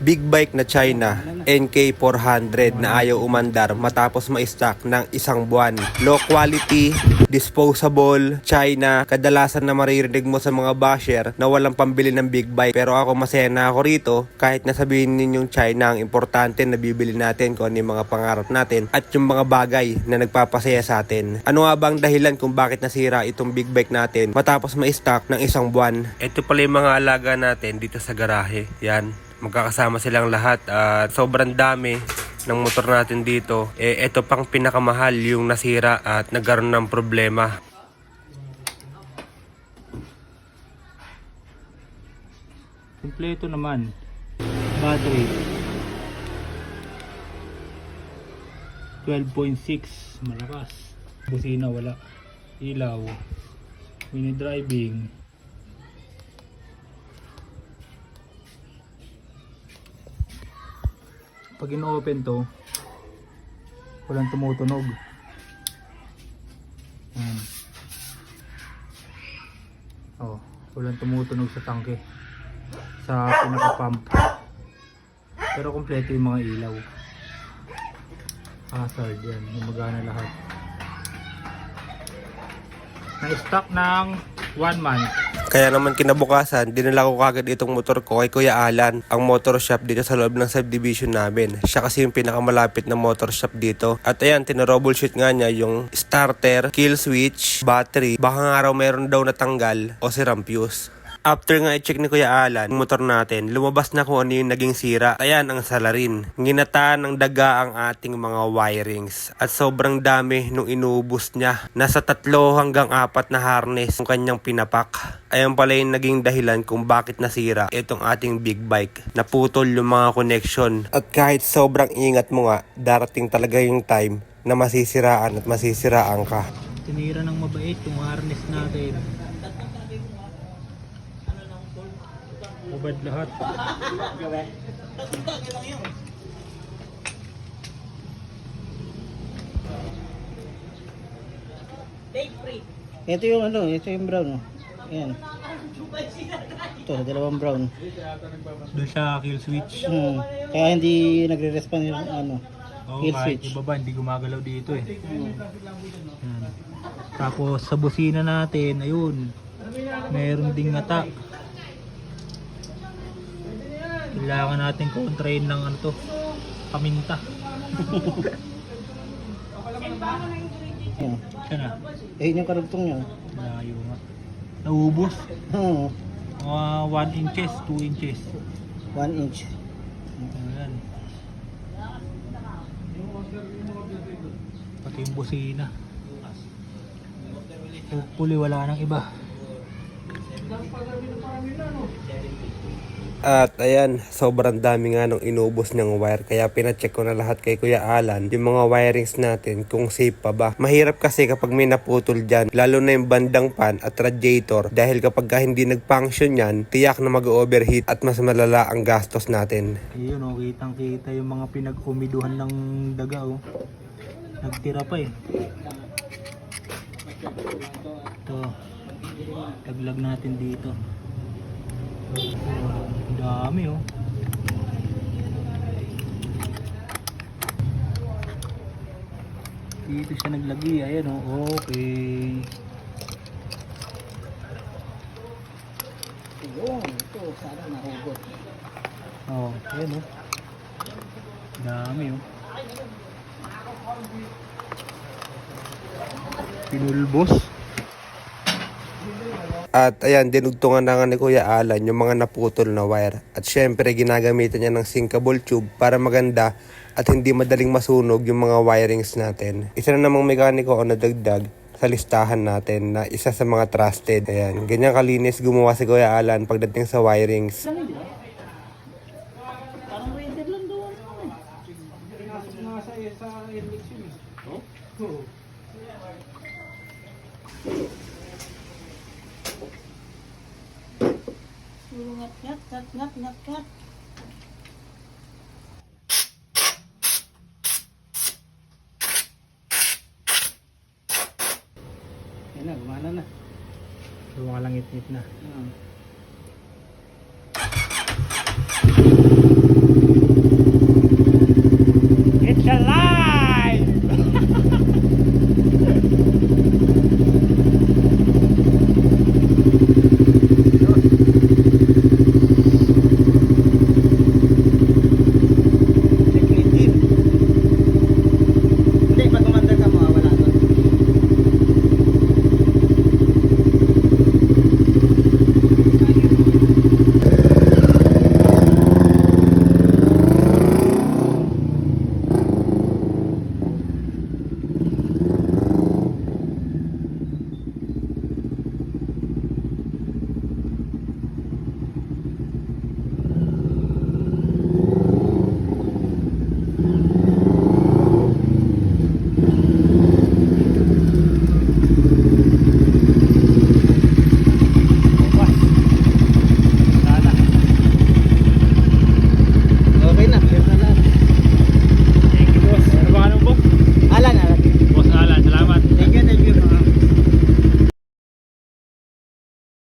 Big bike na China, NK400 na ayaw umandar matapos ma-stock ng isang buwan. Low quality, disposable, China, kadalasan na maririnig mo sa mga basher na walang pambili ng big bike. Pero ako masaya na ako rito kahit nasabihin ninyong China ang importante na bibili natin kung ano yung mga pangarap natin at yung mga bagay na nagpapasaya sa atin. Ano nga ba ang dahilan kung bakit nasira itong big bike natin matapos ma-stock ng isang buwan? Ito pala yung mga alaga natin dito sa garahe. Yan. Magkakasama silang lahat at sobrang dami ng motor natin dito. Eh, ito pang pinakamahal yung nasira at nagkaroon ng problema. Kompleto naman. Battery. 12.6 malakas. Busina wala. Ilaw. Mini driving. Pag in-open to, walang tumutunog. Ayan. Oh, walang tumutunog sa tangke sa pinaka-pump. Pero kompleto yung mga ilaw. Hazard yan, gumagana lahat. Na-stock ng 1 month. Kaya naman kinabukasan, dinala ko kagad itong motor ko kay Kuya Alan, ang motor shop dito sa loob ng subdivision namin. Siya kasi yung pinakamalapit na motor shop dito. At ayan, tinroubleshoot nga niya yung starter, kill switch, battery, baka nga raw mayroon daw natanggal o si fuse. After nga i-check ni Kuya Alan, motor natin, lumabas na kung ano yung naging sira. Ayan ang salarin. Nginataan ng daga ang ating mga wirings. At sobrang dami nung inubos niya. Nasa tatlo hanggang apat na harness yung kanyang pinapak. Ayan pala yung naging dahilan kung bakit nasira itong ating big bike. Naputol yung mga connection. At kahit sobrang ingat mo nga, darating talaga yung time na masisiraan at masisiraan ka. Tinira ng mabait yung harness natin. Ubad lahat. Ito yung ano, ito yung brown. Oh. Ayan. Ito, dalawang brown. Doon sa kill switch. Hmm. Kaya hindi nagre-respond yung ano. Oo, Kill switch. iba ba, hindi gumagalaw dito eh. Yan. Tapos sa busina natin, ayun, meron ding ngata. Kailangan natin kontrain ng ano to, paminta. Siya na, Eh, yung karugtong niya. layo nga. Naubos. Hmm. Mga 1 inches, 2 inches. One inch. Ayan. Pati yung busina. Hopefully wala nang iba. At ayan, sobrang dami nga nung inubos niyang wire. Kaya pinacheck ko na lahat kay Kuya Alan, yung mga wirings natin, kung safe pa ba. Mahirap kasi kapag may naputol dyan, lalo na yung bandang pan at radiator. Dahil kapag ka hindi nag-function yan, tiyak na mag-overheat at mas malala ang gastos natin. Ayun oh, kitang kita yung mga pinag-umiduhan ng daga oh. Nagtira pa eh. Ito. Taglag natin dito. Dami oh. Dito siya naglagi. Ayan oh. Okay. Yun, ito, sana nahugot. Oh, ayan oh. Dami oh. Pinulbos. At ayan, dinugtungan na nga ni Kuya Alan yung mga naputol na wire. At syempre, ginagamitan niya ng sinkable tube para maganda at hindi madaling masunog yung mga wirings natin. Isa na namang mekaniko o nadagdag sa listahan natin na isa sa mga trusted. Ayan, ganyan kalinis gumawa si Kuya Alan pagdating sa wirings. Ngat, ngat, ngat, ngat, ngat, ngat. Yan na, gumana na. Lumalangit-ngit na. Hmm.